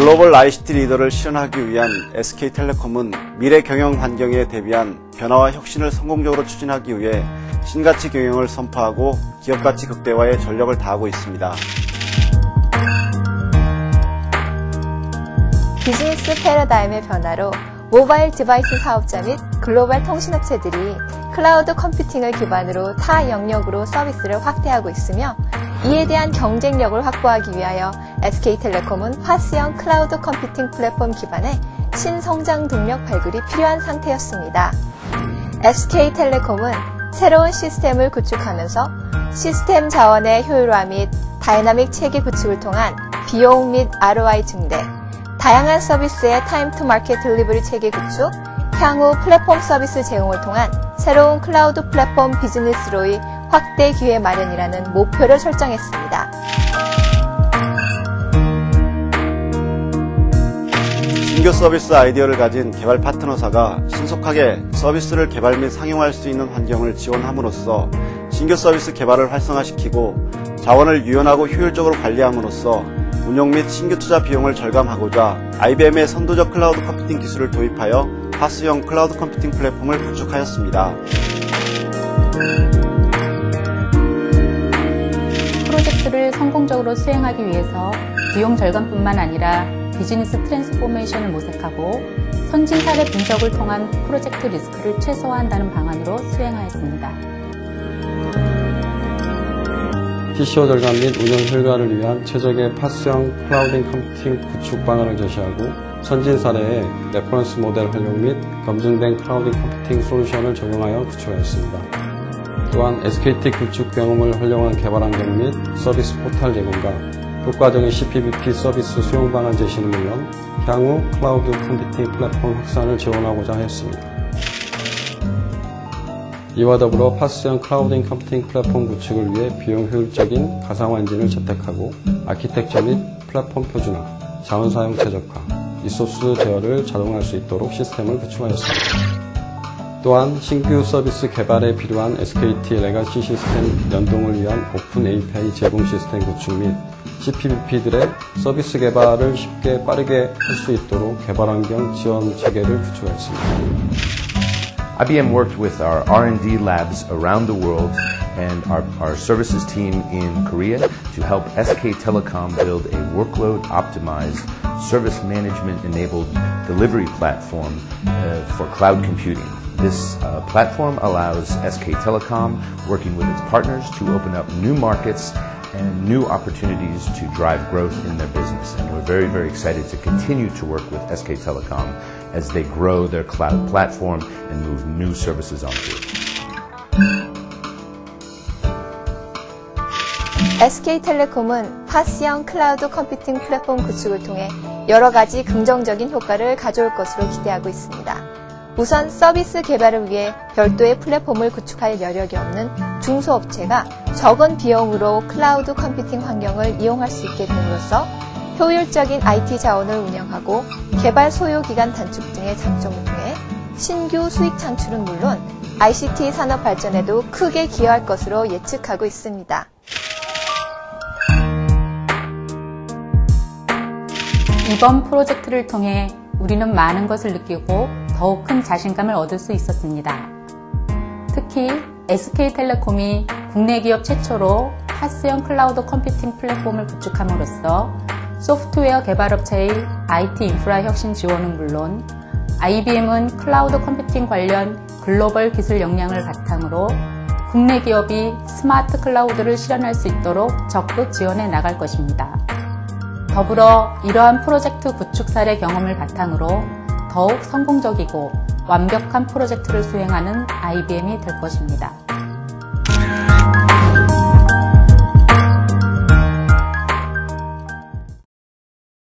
글로벌 ICT 리더를 실현하기 위한 SK텔레콤은 미래 경영 환경에 대비한 변화와 혁신을 성공적으로 추진하기 위해 신가치 경영을 선포하고 기업 가치 극대화에 전력을 다하고 있습니다. 비즈니스 패러다임의 변화로 모바일 디바이스 사업자 및 글로벌 통신업체들이 클라우드 컴퓨팅을 기반으로 타 영역으로 서비스를 확대하고 있으며 이에 대한 경쟁력을 확보하기 위하여 SK텔레콤은 파스형 클라우드 컴퓨팅 플랫폼 기반의 신성장 동력 발굴이 필요한 상태였습니다. SK텔레콤은 새로운 시스템을 구축하면서 시스템 자원의 효율화 및 다이나믹 체계 구축을 통한 비용 및 ROI 증대, 다양한 서비스의 타임 투 마켓 딜리버리 체계 구축, 향후 플랫폼 서비스 제공을 통한 새로운 클라우드 플랫폼 비즈니스로의 확대 기회 마련이라는 목표를 설정했습니다. 신규 서비스 아이디어를 가진 개발 파트너사가 신속하게 서비스를 개발 및 상용할 수 있는 환경을 지원함으로써 신규 서비스 개발을 활성화시키고 자원을 유연하고 효율적으로 관리함으로써 운용 및 신규 투자 비용을 절감하고자 IBM의 선도적 클라우드 컴퓨팅 기술을 도입하여 파스형 클라우드 컴퓨팅 플랫폼을 구축하였습니다. 프로젝트를 성공적으로 수행하기 위해서 비용 절감뿐만 아니라 비즈니스 트랜스포메이션을 모색하고 선진 사례 분석을 통한 프로젝트 리스크를 최소화한다는 방안으로 수행하였습니다. TCO 절감 및 운영 효과를 위한 최적의 파스형 클라우딩 컴퓨팅 구축 방안을 제시하고 선진 사례의 레퍼런스 모델 활용 및 검증된 클라우딩 컴퓨팅 솔루션을 적용하여 구축하였습니다. 또한 SKT 구축 경험을 활용한 개발 환경 및 서비스 포탈 제공과 효과적인 CPVP 서비스 수용 방안 제시는 물론 향후 클라우드 컴퓨팅 플랫폼 확산을 지원하고자 하였습니다. 이와 더불어 파스형 클라우딩 컴퓨팅 플랫폼 구축을 위해 비용 효율적인 가상화 엔진을 채택하고 아키텍처 및 플랫폼 표준화, 자원 사용 최적화, 리소스 제어를 자동화할 수 있도록 시스템을 구축하였습니다. 또한 신규 서비스 개발에 필요한 SKT 레가시 시스템 연동을 위한 오픈 API 제공 시스템 구축 및 CPVP들의 서비스 개발을 쉽게 빠르게 할 수 있도록 개발 환경 지원 체계를 구축하였습니다. IBM worked with our R&D labs around the world and our, our services team in Korea to help SK Telecom build a workload optimized service management enabled delivery platform uh, for cloud computing. This uh, platform allows SK Telecom, working with its partners, to open up new markets and new opportunities to drive growth in their business. And we're very, very excited to continue to work with SK Telecom as they grow their cloud platform and move new services onto it. SK텔레콤은 파스형 클라우드 컴퓨팅 플랫폼 구축을 통해 여러 가지 긍정적인 효과를 가져올 것으로 기대하고 있습니다. 우선 서비스 개발을 위해 별도의 플랫폼을 구축할 여력이 없는 중소업체가 적은 비용으로 클라우드 컴퓨팅 환경을 이용할 수 있게 됨으로써 효율적인 IT 자원을 운영하고 개발 소요 기간 단축 등의 장점을 통해 신규 수익 창출은 물론 ICT 산업 발전에도 크게 기여할 것으로 예측하고 있습니다. 이번 프로젝트를 통해 우리는 많은 것을 느끼고 더욱 큰 자신감을 얻을 수 있었습니다. 특히 SK텔레콤이 국내 기업 최초로 파스형 클라우드 컴퓨팅 플랫폼을 구축함으로써 소프트웨어 개발업체의 IT 인프라 혁신 지원은 물론 IBM은 클라우드 컴퓨팅 관련 글로벌 기술 역량을 바탕으로 국내 기업이 스마트 클라우드를 실현할 수 있도록 적극 지원해 나갈 것입니다. 더불어 이러한 프로젝트 구축 사례 경험을 바탕으로 더욱 성공적이고 완벽한 프로젝트를 수행하는 IBM이 될 것입니다.